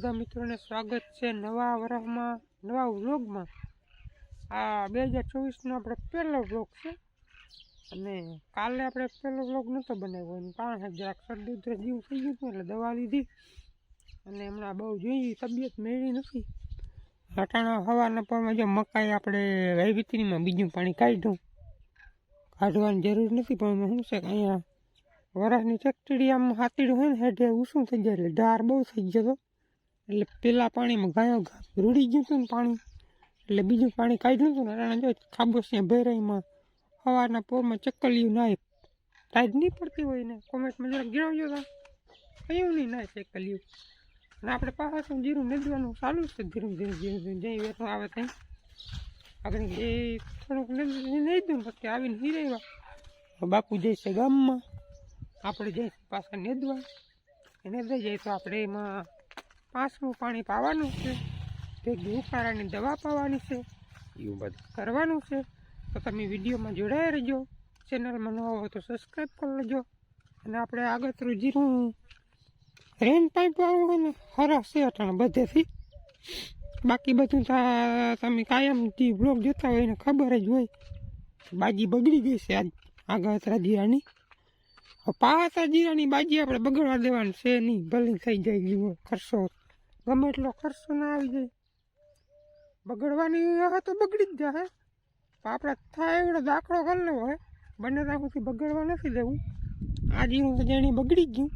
બધા મિત્રોને સ્વાગત છે નવા વર્ષમાં નવા વ્લોગમાં. આ બે હજાર ચોવીસનો આપણે પહેલો વ્લોગ છે. અને કાલે આપણે પહેલો વ્લોગ નહોતો બનાવ્યો. એનું કારણ જરાક શરદી ઉતરે જેવું થઈ ગયું એટલે દવા લીધી. અને હમણાં બહુ જોઈ તબિયત મેળવી નથી. અટાણા હવાના પરમાં જો મકાઈ આપણે વૈવિત્રીમાં બીજું પાણી કાઢ્યું. કાઢવાની જરૂર નથી, પણ શું છે કે અહીંયા વરસની ચકચડી આમ હાતીડું હોય ને હેઠે ઊંચું થઈ જાય, એટલે ઢાર બહુ થઈ ગયો હતો. એટલે પેલા પાણીમાં ગાયો રૂડી ગયું હતું ને પાણી. એટલે બીજું પાણી કાઢ્યું હતું ને અટાણે જો ખાબોસિયા ભેરાઈમાં સવારના પોરમાં ચક્કલિયું નાય. ટાઈટ નહીં પડતી હોય ને કોમેન્ટમાં જરાક જણાવજો કયું નહીં નાય ચક્કલિયું અને આપણે પાછું જીરું નદવાનું ચાલુ છે ધીરું ધીરું ધીરું ધીરું. જઈ વેઠું આવે ત્યાં આપણે એ થોડુંક નહીં દઉં પછી આવીને હિરાવ્યા બાપુ જઈશે ગામમાં. આપણે જઈશું પાછા નેદવા. નેદવા તો આપણે એમાં પાંચમું પાણી પાવાનું છે ભેગી ઉકાળાની દવા પાવાની છે એવું બધું. કરવાનું છે તો તમે વિડીયોમાં જોડાયા રહેજો ચેનલમાં ન હોય તો સબસ્ક્રાઈબ કરી લેજો અને આપણે આગતરું જીરું રેન પાઇપ વાળું હોય ને હરાશે અટાણ બધેથી. બાકી બધું તમે કાયમથી બ્લોગ જોતા હોય એને ખબર જ હોય. બાજી બગડી ગઈ છે આજ આગતરા જીરાની પાતા જીરાની બાજી આપણે બગડવા દેવાની છે નહીં. ભલે થઈ જાય જીવો, ખર્ચો. ગમે એટલો ખર્ચો ના આવી જાય. બગડવાની હવે તો બગડી જ જાય પણ આપણે થાય એવડો દાખલો કરી લેવો હોય બંને દાખોથી બગડવા નથી દેવું. આ જીરું તો જેણી બગડી ગયું.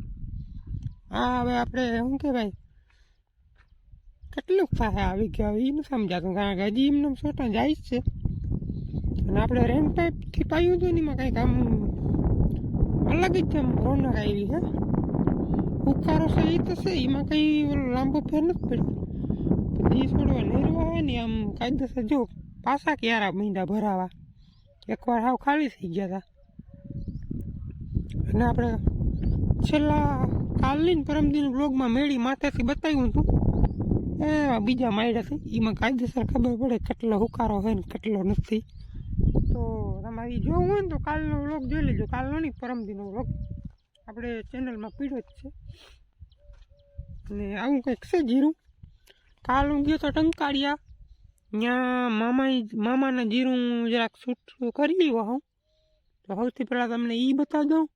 હા હવે આપણે શું કહેવાય? કેટલું થાય આવી ગયા એ નથી સમજાતું, કારણ કે હજી એમને છોટા જાય જ છે. અને આપણે રેન પાઇપથી પાયું હતું ને એમાં કંઈક આમ અલગ જ આમ રોનક આવી હે ઉકારો છે? એ તો છે, એમાં કંઈ લાંબો ફેર નથી પડ્યો જી છોડવા નેરવા હોય ને, આમ કાયદેસર જો, પાછા ક્યારા મીંડા ભરાવા? એકવાર હાવ ખાલી થઈ ગયા હતા અને આપણે છેલ્લા કાલની પરમદિન બ્લોગમાં મેળી માથેથી બતાવ્યું હતું. એ બીજા માયડા છે એમાં કાયદેસર ખબર પડે કેટલો હુકારો હોય ને કેટલો નથી. તો તમારી જોવું હોય ને તો કાલનો વ્લોગ જોઈ લેજો. કાલનો નહીં, પરમદીનો વ્લોગ. આપણે ચેનલમાં પીડ્યો જ છે. અને આવું કંઈક છે જીરું. કાલ હું ગયો તો ટંકાળિયા. ત્યાં મામા મામાના જીરું જરાક શૂટ કરી લીધો હું તો સૌથી પહેલાં તમને એ બતાવી દઉં.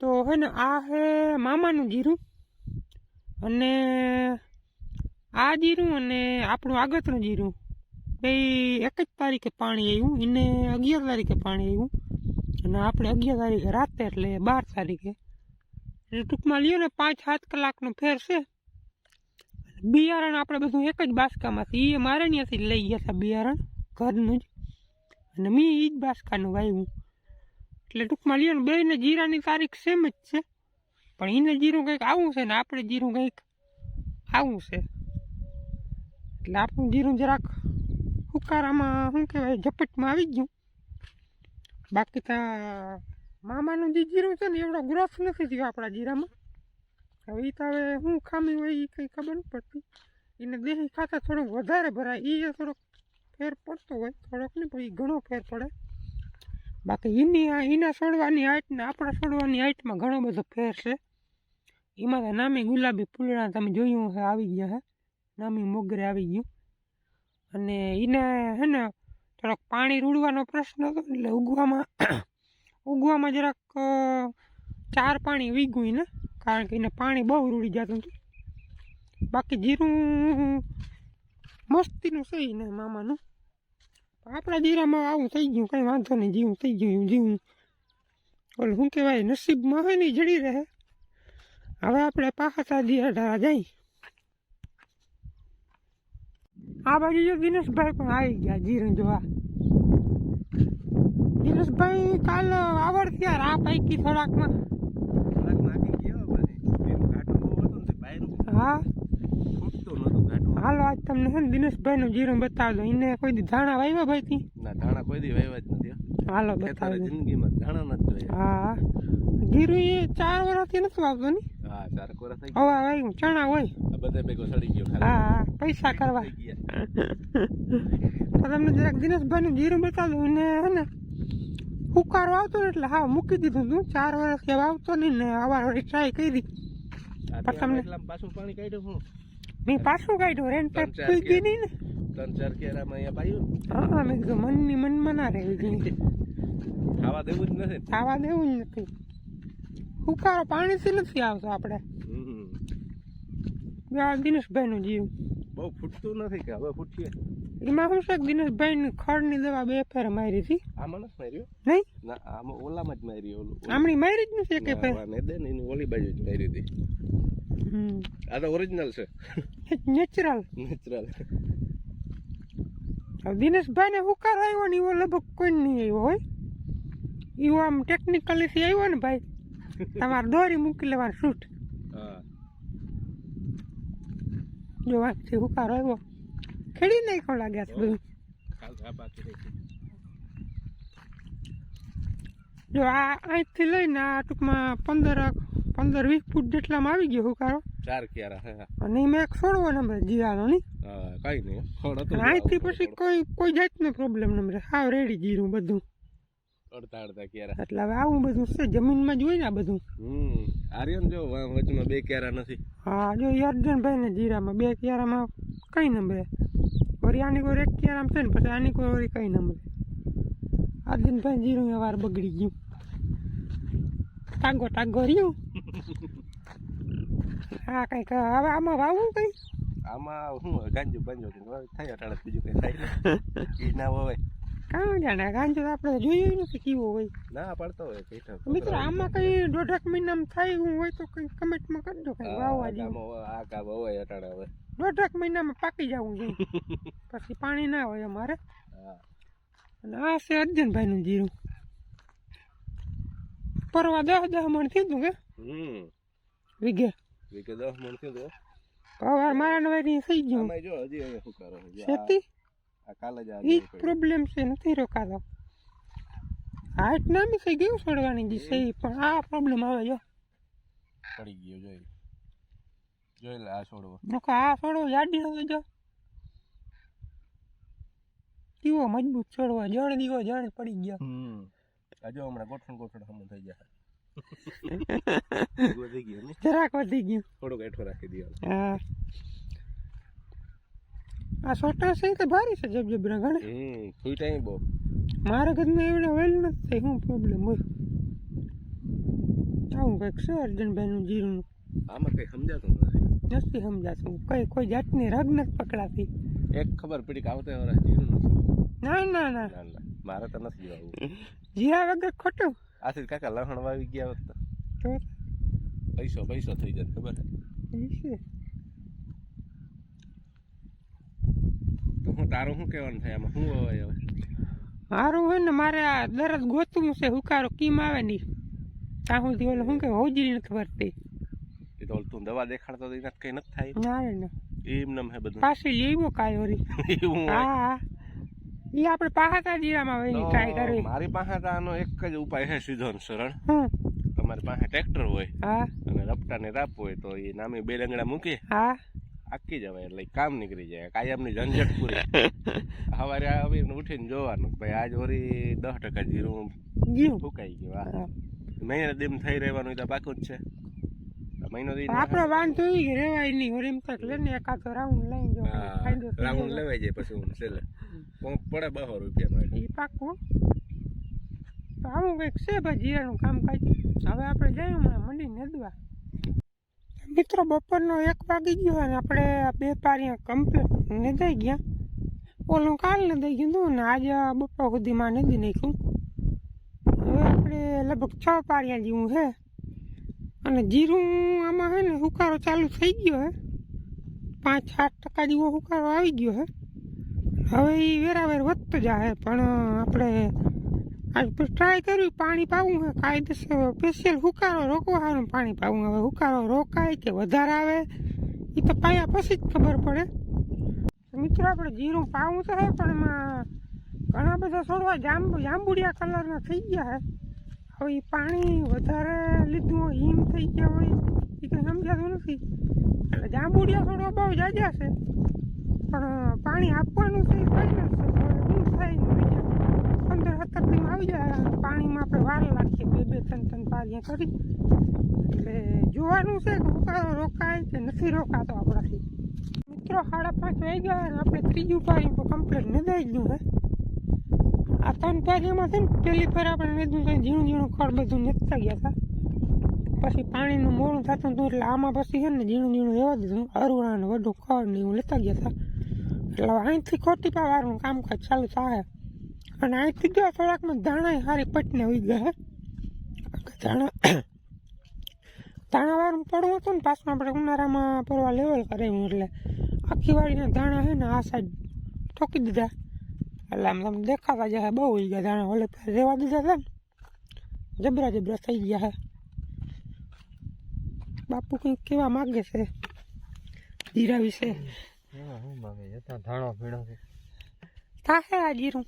તો હે ને, આ હે મામાનું જીરું. અને આ જીરું અને આપણું આગળનું જીરું. બે, એક જ તારીખે પાણી આવ્યું એને અગિયાર તારીખે પાણી આવ્યું અને આપણે અગિયાર તારીખે રાતે એટલે બાર તારીખે. એટલે ટૂંકમાં લ્યો ને પાંચ, સાત કલાકનો ફેર છે. બિયારણ આપણે બધું એક જ બાસકામાંથી એ મારે ત્યાંથી લઈ ગયા હતા બિયારણ, ઘરનું જ. અને મેં એ જ બાસકાનું વાવ્યું એટલે ટૂંકમાં લ્યો ને બેને જીરાની તારીખ સેમ જ છે. પણ એને જીરું કંઈક આવું છે ને આપણે જીરું કંઈક આવું છે. એટલે આપણું જીરું જરાક હુકારામાં શું કહેવાય, ઝપટમાં આવી ગયું. બાકી તો મામાનું જે જીરું છે ને, એવડો ગ્રોથ નથી થયો આપણા જીરામાં. હવે એ તો હવે શું ખામી હોય એ કંઈ ખબર નથી પડતી. એને દેહી ખાતા થોડુંક વધારે ભરાય. એ થોડોક ફેર પડતો હોય, થોડોક નહીં, પણ એ ઘણો ફેર પડે. બાકી એની એના છોડવાની હાઈટ ને આપણા છોડવાની હાઈટમાં ઘણો બધો ફેર છે. એમાં તો નામી ગુલાબી ફૂલડા તમે જોયું હે આવી ગયા હે. નામી મોગરે આવી ગયું. અને એને હે ને થોડોક પાણી રૂડવાનો પ્રશ્ન હતો એટલે ઉગવામાં ઉગવામાં જરાક ચાર પાણી વીગું એને કારણ કે એને પાણી બહુ રૂડી જતું હતું. બાકી જીરું મસ્તીનું છે એને મામાનું. આપણા જીરામાં આવું થઈ ગયું, કંઈ વાંધો નહીં, જીવું થઈ ગયું, જીવું. ઓલું શું કહેવાય, નસીબમાં હોય ને જડી રહે. હવે આપણે પાછા જીરા જાય. આ બાજુ જો દિનેશભાઈ પણ આવી ગયા જીરું જોવા. દિનેશભાઈ કાલ આવડ થયા આ પૈકી થોડાકમાં. હા. હાલો આજ તમને છે ને દિનેશભાઈનું જીરું બતાવી દો એને કોઈ દી ધાણા વાવ્યા ભાઈ થી ના ધાણા કોઈ દી વાવ્યા જ નથી હાલો ખેતરે બતાવી જિંદગીમાં ધાણા નથી હા. જીરું એ ચાર વર્ષથી નથી વાવતો ને? હા ચાર વર્ષ હવે વાવ્યું ચણા હોય. બધા ભેગો સડી ગયો હા પૈસા કરવા. તો તમને જરાક દિનેશભાઈ જીરું બતાવી દઉં ને હે ને ઉકારો આવતો ને એટલે હા મૂકી દીધું તું. ચાર વર્ષ કે વાવતો નહીં ને અવાર ટ્રાય કરી. પણ તમને- પાછું પાણી કાઢ્યું હું. મેં પાછું કાઢ્યું રેન પર કોઈ ગઈ નહીં ને. ત્રણ ચાર કેરામાં અહીંયા પાયું. હા મેં કીધું મનની મનમાં ના રહેવી જોઈએ. ખાવા દેવું જ નથી. ખાવા દેવું જ નથી. હુકારો પાણીથી નથી આવતો આપણે. આ દિનેશભાઈનું જીવ. બહુ ફૂટતું નથી કે હવે ફૂટીએ. એમાં શું છે કે દિનેશભાઈની ખડની દવા બે ફેર મારી હતી. આમાં નથી માર્યો? નહીં? ના આમાં ઓલામાં જ મારી ઓલું. આમણી મારી જ નથી કે ફેર આમાં દે ને એની ઓલી બાજુ જ મારી હતી. હમ. આ તો ઓરિજિનલ છે. નેચરલ નેચરલ હવે દિનેશભાઈને હુકાર આવ્યો ને એવો લગભગ કોઈ નહીં આવ્યો હોય. એવો આમ ટેકનિકલીથી આવ્યો ને ભાઈ તમારે દોરી મૂકી લેવાનું શૂટ હા જો વાંચથી હુકારો આવ્યો ખેડી નાખ્યો લાગ્યા છે બધું. જો આ અહીંથી લઈને આ ટૂંકમાં પંદર પંદર વીસ ફૂટ જેટલામાં આવી ગયો હુકારો ચાર ક્યારા હે અને એમાં એક છોડવો નંબર જીરાનો નહીં. હા, કાંઈ નહીં. અહીંથી પછી કોઈ કોઈ જાતનો પ્રોબ્લેમ નંબર હાવ રેડી જીરું બધું. અડધા અડતા કેરા એટલે હવે આવું બધું છે જમીનમાં જોઈ ને આ બધું. હમ આર્યન જો વચમાં બે કેરા નથી. હા જો અર્જનભાઈ ને જીરામાં બે કેરામાં કઈ નંબરે વળી આની કોઈ એક કેરામાં છે ને પછી આની કોઈ વળી કઈ નંબરે અર્જનભાઈ જીરું એ વાર બગડી ગયું. ટાંગો ટાંગો રહ્યું. હા કંઈક હવે આમાં વાવું કઈ? આમાં હું ગાંજો બાંજો. થાય અટાણે બીજું કઈ થાય. ઈ ના હોય કાં જાણે ગાંજો આપણે જોયું નથી કેવો હોય. ના પડતો હોય કઈ મિત્રો આમાં કઈ દોઢક મહિનામાં થાય એવું હોય તો કઈ કમેન્ટમાં કરજો કઈ વાવવા જેવું આ કામ હોય અટાણે હવે. દોઢક મહિનામાં પાકી જવું જોઈએ પછી પાણી ના હોય અમારે. હા. અને આ છે અર્જનભાઈનું જીરું. પરવા દસ દસ મણ થયું કે? હમ. વીઘે. વીકે દસ મણ થયું પવાર મારા નવારી થઈ ગયું. જો હજી હવે શું કરો? ખેતી કાલે જ એ. પ્રોબ્લેમ છે નથી રોકાતો હાઈટ નામી થઈ ગયું છોડવાની જે છે પણ આ પ્રોબ્લેમ આવે જો પડી ગયો જોઈ જોઈ લે આ છોડવો નકો આ છોડવો જાડી હવે જો દીવો મજબૂત છોડવો જણ દીવો જણ પડી ગયો હમ આ જો હમણાં ગોઠણ ગોઠણ હમ થઈ ગયો જરાક વધી ગયું થોડુંક હેઠો રાખી દો હા આ છોટા છે તો ભારી છે જબજબરા ગણે હમ ટાઈમ બહુ. મારા ઘરમાં એવડે વેલ નથી શું પ્રોબ્લેમ હોય? આવું કંઈક છે અર્જનભાઈનું જીરું આમાં કઈ સમજાતું નથી. નથી સમજાતું. કઈ કોઈ જાતની રગ નથી પકડાતી. એક ખબર પડી કે આવતા વરસ જીરું ના ના ના. મારે તો નથી જીવાવું. જીરા વગર ખોટું? આથી કાકા લહણ વાવી ગયા હોત તો? પૈસો પૈસો થઈ જાય ખબર હે? છે હું તારું શું કહેવાનું થાય? આમાં શું હોય હવે? મારું હોય ને મારે આ દરદ ગોતવું છે હુકારો કીમ આવે નહીં? ત્યાં સુધી ઓલું શું કે હોજરી નથી ભરતી એ તો તું દવા દેખાડતો તો એના કઈ નથી થાય. ના રે ના. એમ નમ હે બધું. પાછી લેવો વળી. એવું હા હા. એ આપણે પાહાતા જીરામાં વળી ટ્રાય કરવી. મારી પાસે આનો એક જ ઉપાય છે સીધો ને સરળ. તમારી પાસે ટ્રેક્ટર હોય હા. અને રપટાને રાપ હોય તો એ નામે બે રંગડા મૂકી હા. આખી જવાય એટલે કામ નીકળી જાય કાયમની ઝંઝટ પૂરી. સવારે આવીને ઉઠીને જોવાનું ભાઈ આજ ઓરી દસ ટકા જીરું ફૂકાઈ ગયું હા. મહિને દેમ થઈ રહેવાનું તો પાકું જ છે. મહિનો દી આપણો વાંધો ઈ રહેવાય રેવાય નહીં વળી એમ તક લઈને એકાદો રાઉન્ડ લઈને જો રાઉન્ડ લેવાય જાય પછી હું છેલ્લે. પંપ પડે બસો રૂપિયાનો એ ઈ પાકું તો આવું કંઈક છે ભાઈ જીરાનું કામકાજ? હવે આપણે જઈએ હમણાં મંડી નેદવા મિત્રો, બપોરનો એક વાગી ગયો અને આપણે બે પારિયા કમ્પ્લીટ દઈ ગયા. ઓલું કાલ નેદાઈ ગયું હતું ને, આજે બપોર સુધીમાં નદી નાખ્યું હવે આપણે લગભગ છ પારિયા જેવું છે. અને જીરું આમાં છે ને, હુકારો ચાલુ થઈ ગયો હે પાંચ સાત ટકા જેવો હુકારો આવી ગયો હે હવે એ વેરાવેર વધતો જાય પણ આપણે આજ ટ્રાય કર્યું, પાણી પાવું હે કાયદેસર સ્પેશિયલ હુકારો રોકવા સારું પાણી પાવું હવે. હુકારો રોકાય કે વધારે આવે? એ તો પાયા પછી જ ખબર પડે. મિત્રો આપણે જીરું પાવું તો હે, પણ એમાં ઘણા બધા છોડવા જાંબુ, જાંબુડિયા કલરના થઈ ગયા છે હવે એ પાણી વધારે લીધું હોય, હિમ થઈ ગયા હોય એ કંઈ સમજાતું નથી. એટલે જાંબુડિયા છોડવા બહુ જાજા છે. પણ પાણી આપવાનું છે કઈ નથી શું થાય પંદર આવી જાય પાણીમાં આપણે વાર લાગીએ બે બે ત્રણ ત્રણ પારિયા કરી. એટલે જોવાનું છે કે ઉકાળો રોકાય કે નથી રોકાતો આપણાથી. મિત્રો, સાડા પાંચ વાગી ગયા અને આપણે ત્રીજું પાણી તો કમ્પ્લીટ નદાઈ ગયું હે આ ત્રણ પાણીમાં છે ને, પહેલી ફેર આપણે લીધું છે, ઝીણું ઝીણું ખડ બધું નેતા ગયા હતા. પછી પાણીનું મોડું થતું હતું એટલે આમાં પછી છે ને ઝીણું ઝીણું એવા દીધું. અરુણા ને વધુ ખડ ને એવું લેતા ગયા હતા. એટલે અહીંથી ખોટી પાવાનું કામકાજ ચાલુ થાય. અને અહીંથી ગયા થોડાકમાં ધાણા હારી પટને ઉઈ ગયા ધાણા ધાણાવાળું પડવું હતું ને પાછું આપણે ઉનાળામાં પરવા લેવલ કરાવ્યું એટલે આખી વાળીના ધાણા છે ને આ સાઈડ ઠોકી દીધા. એટલે આમ તમને દેખાતા જાય બહુ ઉઈ ગયા ધાણા. ઓલે રહેવા દીધા હતા ને જબરા જબરા થઈ ગયા છે બાપુ કંઈક કેવા માગે છે? જીરા વિશે. ધાણો છે. થાશે આ જીરું.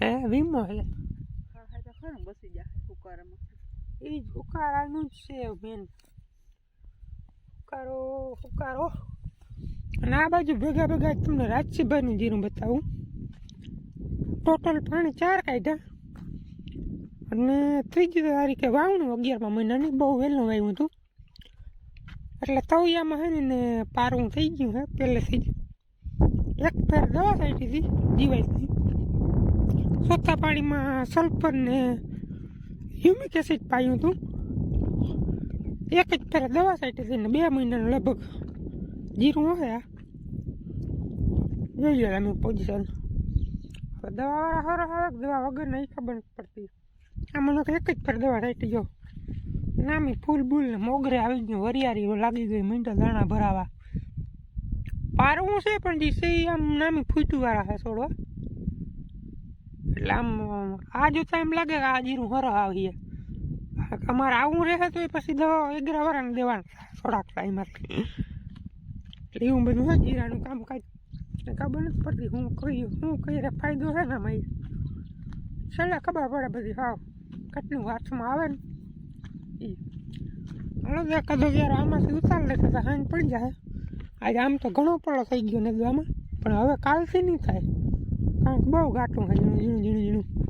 હે વીમો છે એ જ ઉકારાનું જ છે મેન ઉકારો ઉકારો અને આ બાજુ ભેગા ભેગા જ તમને રાજસીભાઈનું જીરું બતાવું. ટોટલ પાણી ચાર કાઢ્યા. અને ત્રીજી તારીખે વાવણું અગિયારમાં મહિનાની બહુ વહેલું વાવ્યું હતું. એટલે તવિયામાં હે ને પારવું થઈ ગયું હે પહેલેથી જ. એક ફેર દવા છાંટી હતી જીવાયથી ચોથા પાણીમાં સલ્ફર ને હ્યુમિક એસિડ પાયું હતું. એક જ ફેર દવા છાંટી થઈને બે મહિનાનું લગભગ જીરું હશે આ. જોઈ લો અમે પોઝિશન દવાવાળા હર આવે દવા વગર નહીં ખબર પડતી. આમાં લોકો એક જ ફેર દવા સાઈટી ગયો. નામી ફૂલ બૂલ ને મોગરે આવી ગયું, વરિયાળી લાગી ગઈ મીંડા દાણા ભરાવા. પારવું છે પણ જે છે આમ નામી ફૂટવાળા છે છોડવા. એટલે આમ આ જોતા એમ લાગે કે આ જીરું હરો આવીએ અમારે આવું રહે તો એ પછી દવા એગરા વાળાને દેવાના થોડાક ટાઈમમાંથી એટલે એવું બધું હોય જીરાનું કામ કાંઈ ખબર નથી પડતી હું કઈ, હું રે, ફાયદો છે ને આમાં ઈ. છેલ્લે ખબર પડે બધી, હાવ. કેટલું હાથમાં આવે ને. એ હાલો તો કદો જ્યારે આમાંથી ઉતાર લેશે તો હાંજ પડી જાય. આજે આમ તો ઘણો પડો થઈ ગયો નદવામાં પણ હવે કાલથી નહીં થાય. બહુ છે ઝીણું ઝીણું ઝીણું ઝીણું